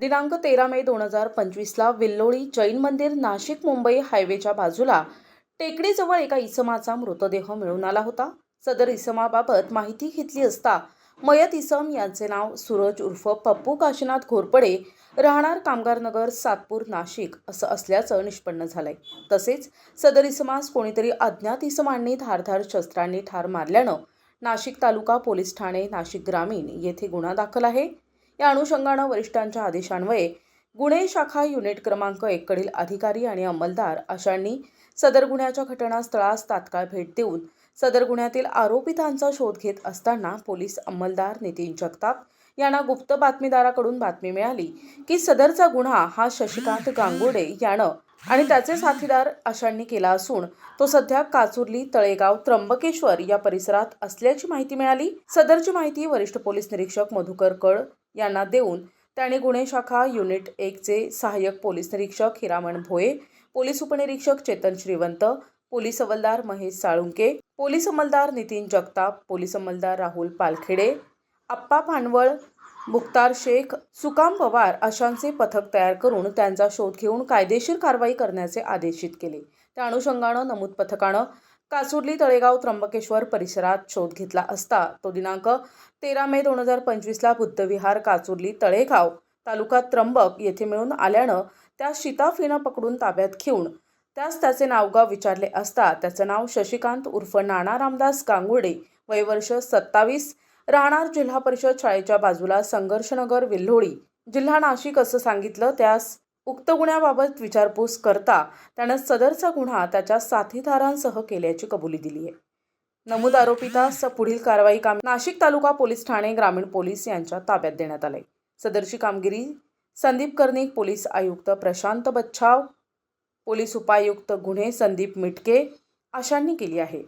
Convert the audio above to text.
दिनांक तेरा मे दोन हजार पंचवीसला विल्लोळी जैन मंदिर नाशिक मुंबई हायवेच्या बाजूला टेकडीजवळ एका इसमाचा मृतदेह मिळून आला होता. सदर इसमाबाबत माहिती घेतली असता मयत इसम यांचे नाव सूरज उर्फ पप्पू काशीनाथ घोरपडे राहणार कामगारनगर सातपूर नाशिक असं असल्याचं निष्पन्न झालंय. तसेच सदर इसमास कोणीतरी अज्ञात इसमांनी धारधार शस्त्रांनी ठार मारल्यानं नाशिक तालुका पोलीस ठाणे नाशिक ग्रामीण येथे गुन्हा दाखल आहे. या अनुषंगानं वरिष्ठांच्या आदेशान्वये गुन्हे शाखा युनिट क्रमांक एककडील अधिकारी आणि अंमलदार अशांनी सदर गुन्ह्याच्या घटनास्थळास तात्काळ भेट देऊन सदर गुन्ह्यातील आरोपितांचा शोध घेत असताना पोलीस अंमलदार नितीन जगताप यांना गुप्त बातमीदाराकडून बातमी मिळाली की सदरचा गुन्हा हा शशिकांत गांगोडे यानं आणि त्याचे साथीदार अशांनी केला असून तो सध्या काचुर्ली तळेगाव त्र्यंबकेश्वर या परिसरात असल्याची माहिती मिळाली. सदरची माहिती वरिष्ठ पोलीस निरीक्षक मधुकर कळ यांना देऊन त्याने गुन्हे शाखा युनिट एकचे सहाय्यक पोलीस निरीक्षक हिरामण भोये पोलीस उपनिरीक्षक चेतन श्रीवंत पोलीस अंमलदार महेश साळुंके पोलीस अंमलदार नितीन जगताप पोलीस अंमलदार राहुल पालखेडे आप्पा भांडवळ मुख्तार शेख सुकाम पवार अशांचे पथक तयार करून त्यांचा शोध घेऊन कायदेशीर कारवाई करण्याचे आदेशित केले. त्या अनुषंगानं नमूद पथकानं कासुर्ली तळेगाव त्र्यंबकेश्वर परिसरात शोध घेतला असता तो दिनांक तेरा मे दोन हजार पंचवीसला बुद्धविहार काचुर्ली तळेगाव तालुका त्र्यंबक येथे मिळून आल्यानं त्या शिताफीनं पकडून ताब्यात घेऊन त्यास त्याचे नावगाव विचारले असता त्याचं नाव शशिकांत उर्फ नाना रामदास गांगुर्डे वयवर्ष सत्तावीस राहणार जिल्हा परिषद शाळेच्या बाजूला संघर्षनगर विल्होळी. जिल्हा नाशिक असं सांगितलं त्यास उक्त गुन्ह्याबाबत विचारपूस करता त्यानं सदरचा गुन्हा त्याच्या साथीदारांसह केल्याची कबुली दिली आहे. नमूद आरोपितास पुढील कारवाई काम नाशिक तालुका पोलीस ठाणे ग्रामीण पोलीस यांच्या ताब्यात देण्यात आले सदरची कामगिरी संदीप कर्णिक पोलीस आयुक्त प्रशांत बच्छाव पोलीस उपायुक्त गुन्हे संदीप मिटके अशांनी केली आहे.